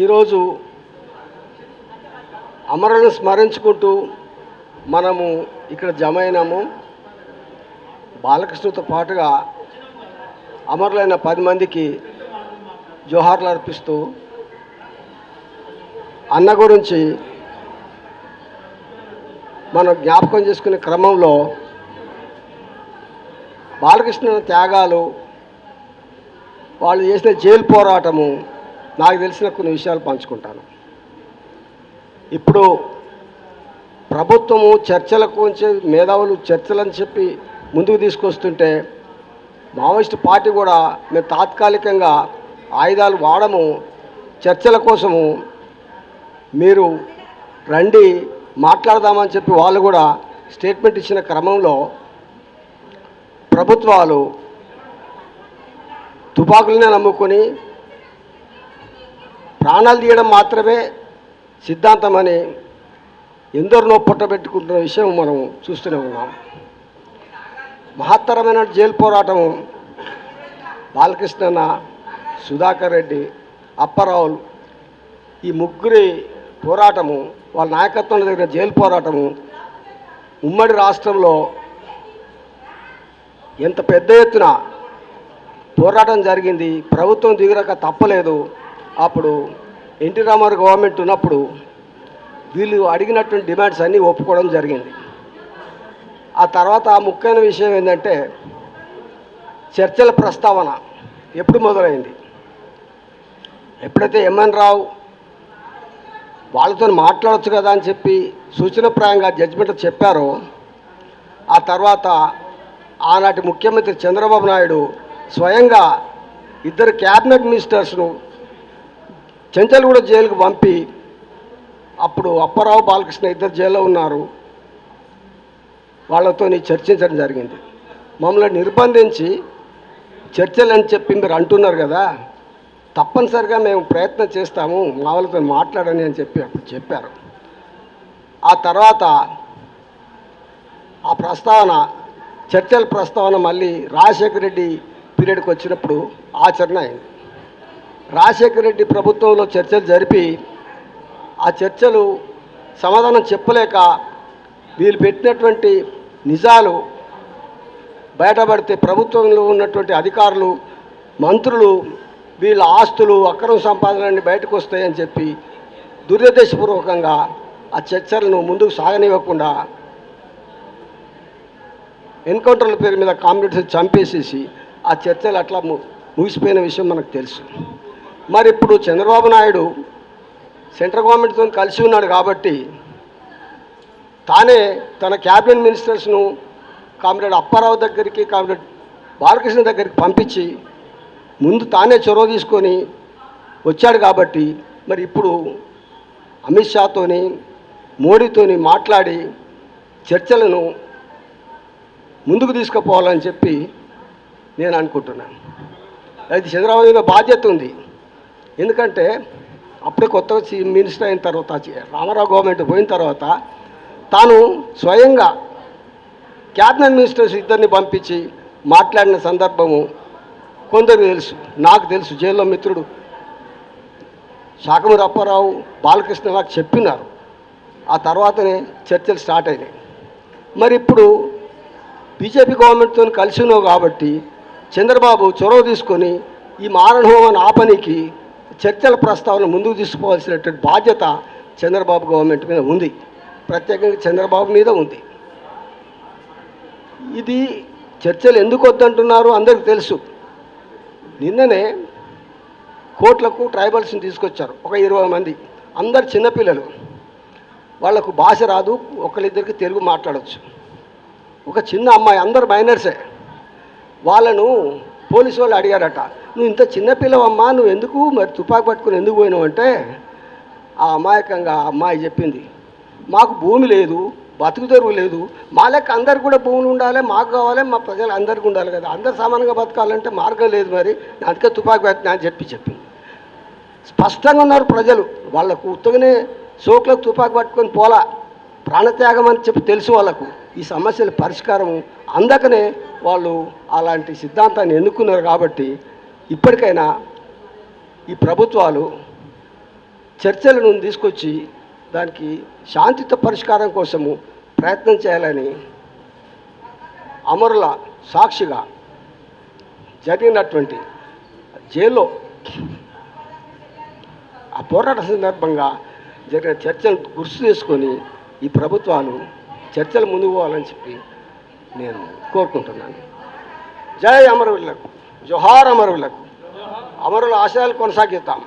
ఈరోజు అమరులను స్మరించుకుంటూ మనము ఇక్కడ జమ అయినాము. బాలకృష్ణతో పాటుగా అమరులైన పది మందికి జోహార్లు అర్పిస్తూ అన్న గురించి మనం జ్ఞాపకం చేసుకునే క్రమంలో బాలకృష్ణ త్యాగాలు వాళ్ళు చేసిన జైలు పోరాటము నాకు తెలిసిన కొన్ని విషయాలు పంచుకుంటాను. ఇప్పుడు ప్రభుత్వము చర్చలకు ఉంచి మేధావులు చర్చలని చెప్పి ముందుకు తీసుకొస్తుంటే మావోయిస్ట్ పార్టీ కూడా మేము తాత్కాలికంగా ఆయుధాలు వాడము చర్చల కోసము మీరు రండి మాట్లాడదామని చెప్పి వాళ్ళు కూడా స్టేట్మెంట్ ఇచ్చిన క్రమంలో ప్రభుత్వాలు తుపాకులనే నమ్ముకొని ప్రాణాలు తీయడం మాత్రమే సిద్ధాంతమని ఎందరినో పుట్టబెట్టుకుంటున్న విషయం మనం చూస్తూనే ఉన్నాం. మహత్తరమైన జైలు పోరాటం బాలకృష్ణన్న సుధాకర్ రెడ్డి అప్పారావులు ఈ ముగ్గురి పోరాటము వాళ్ళ నాయకత్వంలో జరిగిన జైలు పోరాటము ఉమ్మడి రాష్ట్రంలో ఎంత పెద్ద ఎత్తున పోరాటం జరిగింది ప్రభుత్వం దిగురక తప్పలేదు. అప్పుడు ఎన్టీ రామారావు గవర్నమెంట్ ఉన్నప్పుడు వీళ్ళు అడిగినటువంటి డిమాండ్స్ అన్నీ ఒప్పుకోవడం జరిగింది. ఆ తర్వాత ముఖ్యమైన విషయం ఏంటంటే చర్చల ప్రస్తావన ఎప్పుడు మొదలైంది? ఎప్పుడైతే ఎంఎన్ రావు వాళ్ళతో మాట్లాడచ్చు కదా అని చెప్పి సూచనప్రాయంగా జడ్జిమెంట్ చెప్పారో ఆ తర్వాత ఆనాటి ముఖ్యమంత్రి చంద్రబాబు నాయుడు స్వయంగా ఇద్దరు క్యాబినెట్ మినిస్టర్స్ను చెంచల్గూడ జైలుకు పంపి అప్పుడు అప్పారావు బాలకృష్ణ ఇద్దరు జైల్లో ఉన్నారు. వాళ్ళతో చర్చించడం జరిగింది. మమ్మల్ని నిర్బంధించి చర్చలు అని చెప్పి మీరు అంటున్నారు కదా తప్పనిసరిగా మేము ప్రయత్నం చేస్తాము మా వాళ్ళతో మాట్లాడని అని చెప్పి అప్పుడు చెప్పారు. ఆ తర్వాత ఆ ప్రస్తావన చర్చల ప్రస్తావన మళ్ళీ రాజశేఖర రెడ్డి పీరియడ్కి వచ్చినప్పుడు ఆచరణ అయింది. రాజశేఖర రెడ్డి ప్రభుత్వంలో చర్చలు జరిపి ఆ చర్చలు సమాధానం చెప్పలేక వీళ్ళు పెట్టినటువంటి నిజాలు బయటపడితే ప్రభుత్వంలో ఉన్నటువంటి అధికారులు మంత్రులు వీళ్ళ ఆస్తులు అక్రమ సంపాదనని బయటకు వస్తాయని చెప్పి దురుద్దేశపూర్వకంగా ఆ చర్చలను ముందుకు సాగనివ్వకుండా ఎన్కౌంటర్ల పేరు మీద కామ్రేడ్స్ చంపేసేసి ఆ చర్చలు అట్లా ముగిసిపోయిన విషయం మనకు తెలుసు. మరి ఇప్పుడు చంద్రబాబు నాయుడు సెంట్రల్ గవర్నమెంట్తో కలిసి ఉన్నాడు కాబట్టి తానే తన క్యాబినెట్ మినిస్టర్స్ను కామ్రేడ్ అప్పారావు దగ్గరికి కామ్రేడ్ బాలకృష్ణ దగ్గరికి పంపించి ముందు తానే చొరవ తీసుకొని వచ్చాడు కాబట్టి మరి ఇప్పుడు అమిత్ షాతోని మోడీతోని మాట్లాడి చర్చలను ముందుకు తీసుకుపోవాలని చెప్పి నేను అనుకుంటున్నాను. అది చంద్రబాబు మీద బాధ్యత ఉంది. ఎందుకంటే అప్పుడే కొత్తగా చి- మినిస్టర్ అయిన తర్వాత రామారావు గవర్నమెంట్ పోయిన తర్వాత తాను స్వయంగా క్యాబినెట్ మినిస్టర్స్ ఇద్దరిని పంపించి మాట్లాడిన సందర్భము కొందరికి తెలుసు నాకు తెలుసు జైల్లో మిత్రుడు శాఖమూరి అప్పారావు బాలకృష్ణ నాకు చెప్పినారు. ఆ తర్వాతనే చర్చలు స్టార్ట్ అయినాయి. మరి ఇప్పుడు బీజేపీ గవర్నమెంట్తో కలిసి ఉన్నావు కాబట్టి చంద్రబాబు చొరవ తీసుకొని ఈ మారణహోమాన్ని ఆపనికి చర్చల ప్రస్తావన ముందుకు తీసుకోవాల్సినటువంటి బాధ్యత చంద్రబాబు గవర్నమెంట్ మీద ఉంది. ప్రత్యేకంగా చంద్రబాబు మీద ఉంది. ఇది చర్చలు ఎందుకు వద్దంటున్నారు అందరికీ తెలుసు. నిన్ననే కోట్లకు ట్రైబల్స్ని తీసుకొచ్చారు. ఒక ఇరవై మంది. అందరు చిన్నపిల్లలు వాళ్ళకు భాష రాదు. ఒకరిద్దరికి తెలుగు మాట్లాడవచ్చు ఒక చిన్న అమ్మాయి. అందరు మైనర్సే. వాళ్ళను పోలీసు వాళ్ళు అడిగారట. నువ్వు ఇంత చిన్నపిల్లవమ్మా నువ్వు ఎందుకు మరి తుపాకు పట్టుకుని ఎందుకు పోయినావు? అంటే ఆ అమాయకంగా ఆ అమ్మాయి చెప్పింది. మాకు భూమి లేదు బతుకు తెరువు లేదు మా లెక్క అందరికి కూడా భూములు ఉండాలి మాకు కావాలి మా ప్రజలు అందరికీ ఉండాలి కదా. అందరు సమానంగా బతకాలంటే మార్గం లేదు మరి అందుకే తుపాకి పెట్టినా అని చెప్పి చెప్పింది. స్పష్టంగా ఉన్నారు ప్రజలు. వాళ్ళకు ఉత్తగానే సోకులకు తుపాకి పట్టుకొని పోలా ప్రాణత్యాగం అని చెప్పి తెలుసు వాళ్ళకు. ఈ సమస్యల పరిష్కారం అందకనే వాళ్ళు అలాంటి సిద్ధాంతాన్ని ఎన్నుకున్నారు కాబట్టి ఇప్పటికైనా ఈ ప్రభుత్వాలు చర్చలను తీసుకొచ్చి దానికి శాంతిత పరిష్కారం కోసము ప్రయత్నం చేయాలని అమరుల సాక్షిగా జరిగినటువంటి జైల్లో ఆ పోరాట సందర్భంగా జరిగిన చర్చలు గుర్తు చేసుకొని ఈ ప్రభుత్వాలు చర్చలు ముందుకు పోవాలని చెప్పి నేను కోరుకుంటున్నాను. జై అమరవీళ్ళకు జోహార్ అమరులకు అమరుల ఆశయాలు కొనసాగిద్దాం.